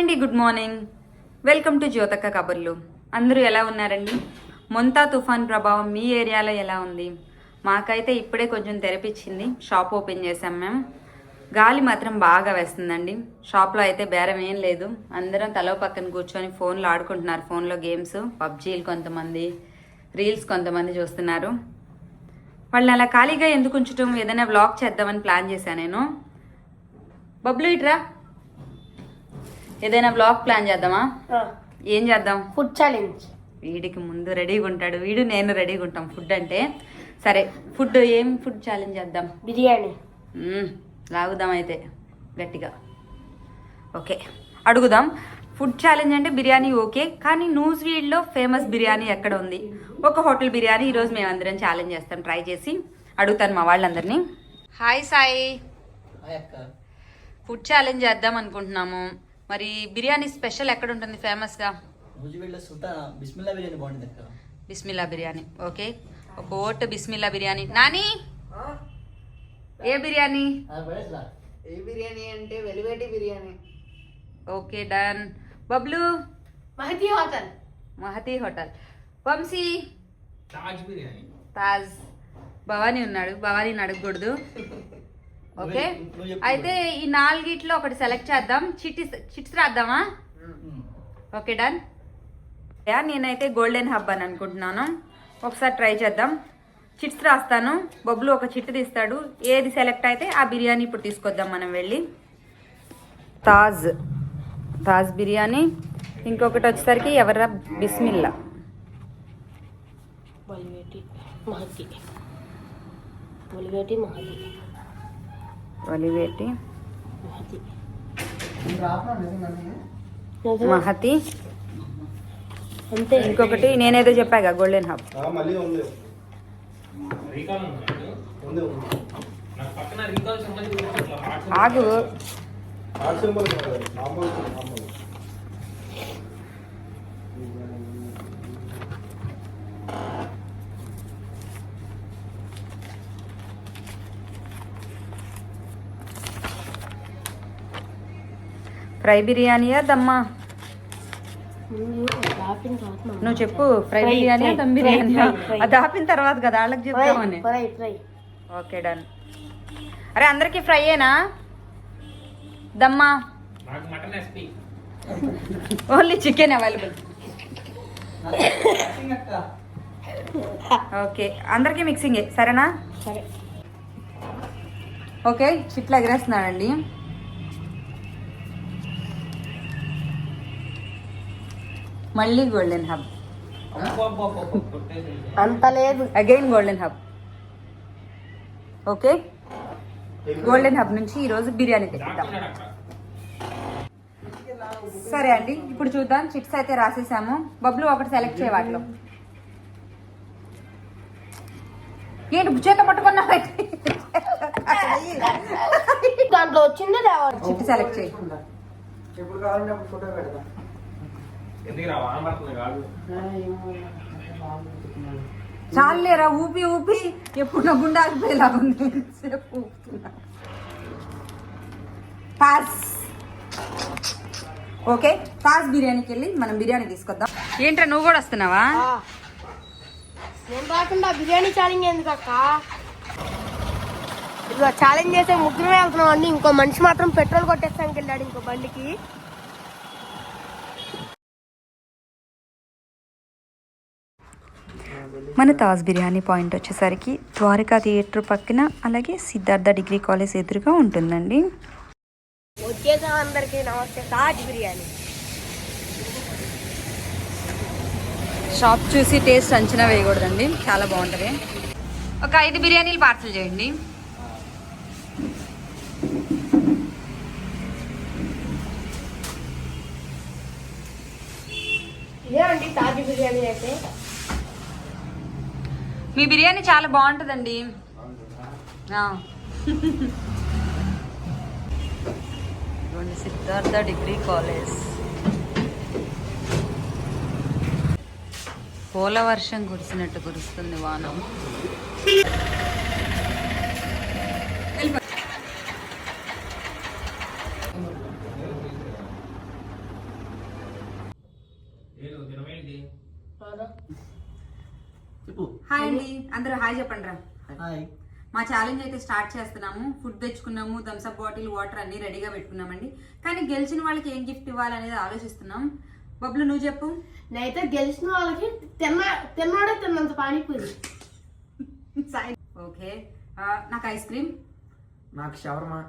అండి good morning. Welcome to జ్యోతక్క కబుర్లు. అందరూ ఎలా ఉన్నారండి? మొంతా తుఫాన్ ప్రభావం మీ ఏరియాలో ఎలా ఉంది? మాకైతే ఇప్పుడే కొంచెం తెరపిచ్చింది షాప్ ఓపెన్ చేసాం మేము. గాలి మాత్రం బాగా వేస్తుందండి. షాప్లో అయితే బేరం ఏం లేదు. అందరం తలో పక్కన కూర్చొని ఫోన్లో ఆడుకుంటున్నారు. ఫోన్లో గేమ్స్ పబ్జీలు కొంతమంది రీల్స్ కొంతమంది చూస్తున్నారు. వాళ్ళని అలా ఖాళీగా ఎందుకు ఉంచటం? ఏదైనా వ్లాగ్ చేద్దామని ప్లాన్ చేశాను నేను. బబ్లు ఇట్రా ఏదైనా బ్లాగ్ ప్లాన్ చేద్దామా? ఏం చేద్దాం? ఫుడ్ ఛాలెంజ్ వీడికి ముందు రెడీగా ఉంటాడు. వీడు నేను రెడీగా ఉంటాం. ఫుడ్ అంటే సరే ఫుడ్ ఏం ఫుడ్ ఛాలెంజ్ చేద్దాం? బిర్యానీ. లాగుదాం అయితే గట్టిగా. ఓకే. అడుగుదాం. ఫుడ్ ఛాలెంజ్ అంటే బిర్యానీ ఓకే కానీ న్యూస్ వీడ్లో ఫేమస్ బిర్యానీ ఎక్కడ ఉంది? ఒక హోటల్ బిర్యానీ ఈరోజు మేమందరం ఛాలెంజ్ చేస్తాం. ట్రై చేసి అడుగుతాను మా వాళ్ళందరినీ. హాయ్ సాయి ఫుడ్ ఛాలెంజ్ చేద్దాం అనుకుంటున్నాము. మరి బిర్యానీ స్పెషల్ ఎక్కడ ఉంటుంది ఫేమస్గా బిస్మిల్లా బిర్యానీ బాగుంటుంది బిస్మిల్లా బిర్యానీ ఓకే. ఒక ఓట్ బిస్మిల్లా బిర్యానీ. నాని! ఏ బిర్యానీ? ఏ బిర్యానీ అంటే Veliveti biryani. Okay done. Bablu? Mahathi hotel. Mahathi hotel. Vamsi? Taj biryani. Taj. Bhavani ఉన్నాడు. భవానీని అడగకూడదు. ఓకే. అయితే ఈ నాలుగిట్లో ఒకటి సెలెక్ట్ చేద్దాం. చిట్టి చిట్స్ రాద్దామా? ఓకే డన్ యా నేనైతే గోల్డెన్ హబ్ అని అనుకుంటున్నాను. ఒకసారి ట్రై చేద్దాం. చిట్స్ రాస్తాను. బొబ్లు ఒక చిట్టు తీస్తాడు. ఏది సెలెక్ట్ అయితే ఆ బిర్యానీ ఇప్పుడు తీసుకొద్దాం మనం వెళ్ళి. తాజ్. తాజ్ బిర్యానీ. ఇంకొకటి వచ్చేసరికి ఎవర్రా? బిస్మిల్లా. వలివేటి మహతి. వలివేటి మహతి. ఒలివేటి మహతి. ఇంకొకటి నేనేదో చెప్పాగా గోల్డెన్ హబ్ మళ్ళీ ఉంది రీకాల్ ఉంది నాకు. ఉంది ఉంది నాకు పక్కన రీకాల్ సంబంధించి ఇట్లా వాట్సాప్ ఆగు ఆ సింబల్ కాదు మామూలు మామూలు ఫ్రై బిర్యానీయా దమ్మా? నువ్వు చెప్పు ఫ్రై బిర్యానీయా fry, దమ్ బిర్యానీయా. అది ఆపిన తర్వాత కదా వాళ్ళకి చెప్తామని ఫ్రై ఫ్రై. Okay done. అరే అందరికి ఫ్రైయేనా? దమ్మా? నాకు mutton SP only chicken available. Okay అందరికీ మిక్సింగే సరేనా? సరే. ఓకే చిట్లు ఎగరేస్తున్నాడండి. మళ్ళీ గోల్డెన్ హబ్ అంత లేదు. Again golden hub okay golden hub నుంచి ఈరోజు బిర్యానీ తెప్పిద్దాం సరే అండి ఇప్పుడు చూద్దాం. చిట్స్ అయితే రాసేసాము. బబ్లు ఒకటి సెలెక్ట్ చేయ వాటిలో. ఏంటి చేత పట్టుకున్నావు దాంట్లో వచ్చిందే చిట్టు సెలెక్ట్ చేయి. ఎప్పుడు కావాలంటే అప్పుడు ఫోటో పెడదాం ఎందుకు రా వాన పడుతుంది కాదు చాలేరా ఊపి ఊపి. ఎప్పుడు నా గుండె ఆగిపోయేలా ఉంది? సేపు ఊపుతున్నా. పాస్ ఓకే పాస్ బిర్యానీకి వెళ్ళి మనం బిర్యానీ తీసుకొద్దాం. ఏంట్రా నువ్వు కూడా వస్తున్నావా? నేను రాకుండా బిర్యానీ ఛాలెంజ్ ఎందుకు అక్క? ఇదిగో ఛాలెంజ్ చేసే ముగ్గురు వెళ్తున్నాం అండి ఇంకో మనిషి మాత్రం పెట్రోల్ కొట్టేస్తానికి వెళ్ళాడు ఇంకో బండికి. మన తాజ్ బిర్యానీ పాయింట్ వచ్చేసరికి ద్వారకా థియేటర్ పక్కన అలాగే సిద్ధార్థ డిగ్రీ కాలేజ్ ఎదురుగా ఉంటుందండి. వచ్చేసాం అందరికి నమస్తే తాజ్ బిర్యానీ. షాప్ చూసి టేస్ట్ అంచనా వేయకూడదండి చాలా బాగుంటుంది. ఒక ఐదు బిర్యానీలు పార్సల్ చేయండి. ఇదే అండి తాజ్ బిర్యానీ అయితే. మీ బిర్యానీ చాలా బాగుంటుందండి. Siddhartha degree college. పూల వర్షం కురిసినట్టు కురుస్తుంది వాన. ఏంటి చెప్పు హాయ్ అండి. అందరూ హాయ్ చెప్పండి రా హాయ్. మా ఛాలెంజ్ అయితే స్టార్ట్ చేస్తున్నాము. ఫుడ్ తెచ్చుకున్నాము థమ్స్అప్ బాటిల్ వాటర్ అన్ని రెడీగా పెట్టుకున్నామండి. కానీ గెలిచిన వాళ్ళకి ఏం గిఫ్ట్ ఇవ్వాలనేది ఆలోచిస్తున్నాం. బబ్లు నువ్వు చెప్పు. నేనైతే గెలిచిన వాళ్ళకి తిన్న తిన్నాడే తిన్నంత పానీపూరి. సాయి ఓకే. నాకు ఐస్ క్రీమ్. నాకు షవర్మా.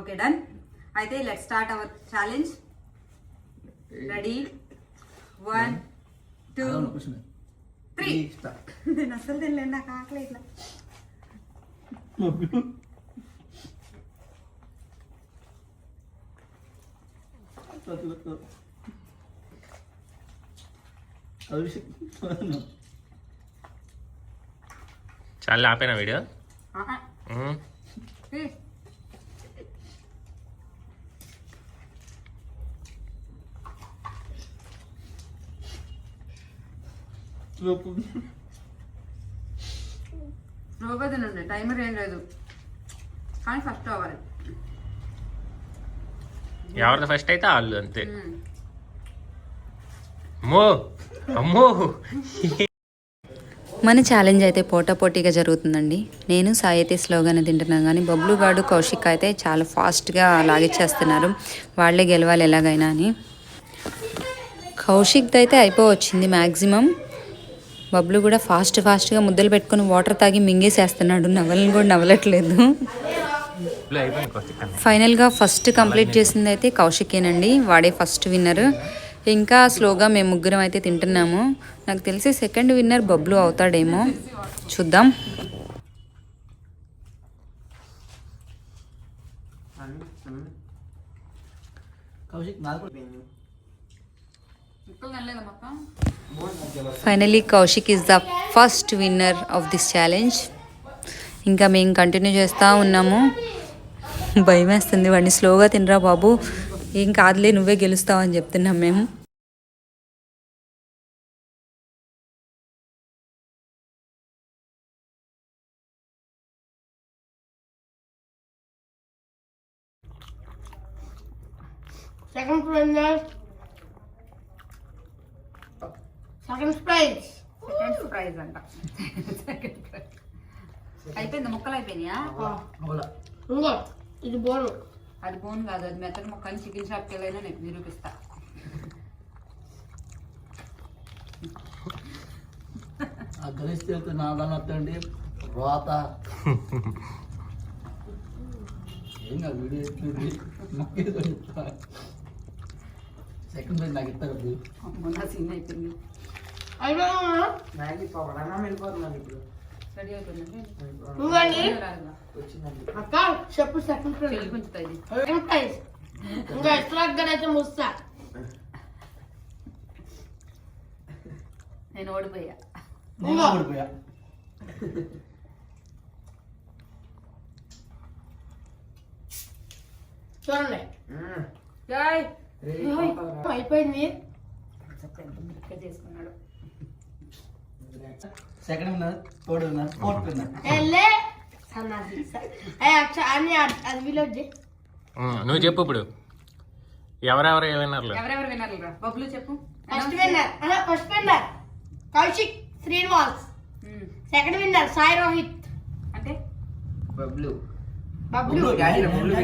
ఓకే డన్ అయితే let start our challenge ready one two three నేను అసలు తెలియదు నాకు ఆకలి ఇట్లా చాలా ఆపేనా వీడియో స్లోగా తినండి టైమర్ ఏం లేదు. కానీ ఫస్ట్ అవ్వాలి. ఎవరిది ఫస్ట్ అయితే వాళ్ళు అంతే. మ్మ్. అమ్మో అమ్మో. మన ఛాలెంజ్ అయితే పోటాపోటీగా జరుగుతుందండి. నేను సాయి అయితే స్లోగానే తింటున్నాను కానీ బబ్లు గాడు కౌశిక్ అయితే చాలా ఫాస్ట్గా లాగిచ్చేస్తున్నారు వాళ్ళే గెలవాలి ఎలాగైనా అని. కౌశిక్ అయితే అయిపోవచ్చింది మ్యాక్సిమం బబ్లు కూడా ఫాస్ట్ ఫాస్ట్గా ముద్దలు పెట్టుకొని వాటర్ తాగి మింగేసేస్తున్నాడు. నవలని కూడా నవ్వలట్లేదు ఫైనల్గా ఫస్ట్ కంప్లీట్ చేసింది అయితే కౌశికేనండి. వాడే ఫస్ట్ విన్నర్. ఇంకా స్లోగా మేము ముగ్గురం అయితే తింటున్నాము. నాకు తెలిసి సెకండ్ విన్నర్ బబ్లు అవుతాడేమో. చూద్దాం. Kaushik finally Kaushik is the first winner of this challenge ఇంకా మేము కంటిన్యూ చేస్తూ ఉన్నాము. భయం వేస్తుంది వాడిని స్లోగా తినరా బాబు. ఏం కాదులే నువ్వే గెలుస్తావు అని చెప్తున్నాం మేము. సెకండ్ ప్రైజ్ సెకండ్ ప్రైజ్ అంట. సెకండ్ ప్రైజ్ అయిపోయింది? ముక్కలు అయిపోయినాయా? ఇంకో ఇది బోను. అది బోన్ కాదు అది మెత్తని ముక్కని చికెన్ షాప్కి వెళ్ళైనా నేను నిరూపిస్తా. ఆ గణేష్ వస్తుంది రోత. ఏం కాదు వీడియో చెప్తా సెకండ్ ప్రైజ్ నాకు ఇస్తారు మొన్న సీన్ అయిపోయింది. అయిపోయినా మ్యాగీ పవర్ అన్నం వెళ్ళిపోతున్నాను ఇప్పుడు. రెడీ అవుతుందండి నువ్వండి. వచ్చిందండి. అక్క చెప్పు సెకండ్ ఇది సెకండ్ ప్రైజ్ ఇంకా ఎట్లా అయితే ముస్తా. నేను ఓడిపోయా. నేను ఓడిపోయా. చూడండి. జాయ్ అయిపోయింది. చేసుకున్నాడు సెకండ్ థర్డ్ ఫోర్త్ నువ్వు చెప్పు ఇప్పుడు. ఎవరెవరు విన్నర్లు ఎవరెవరు వినాలి రా? బబ్లు చెప్పు. First winner first winner Kaushik Srinivas. Second winner Sai Rohit. అంటే? బబ్లు. బబ్లు. గాయన బబ్లు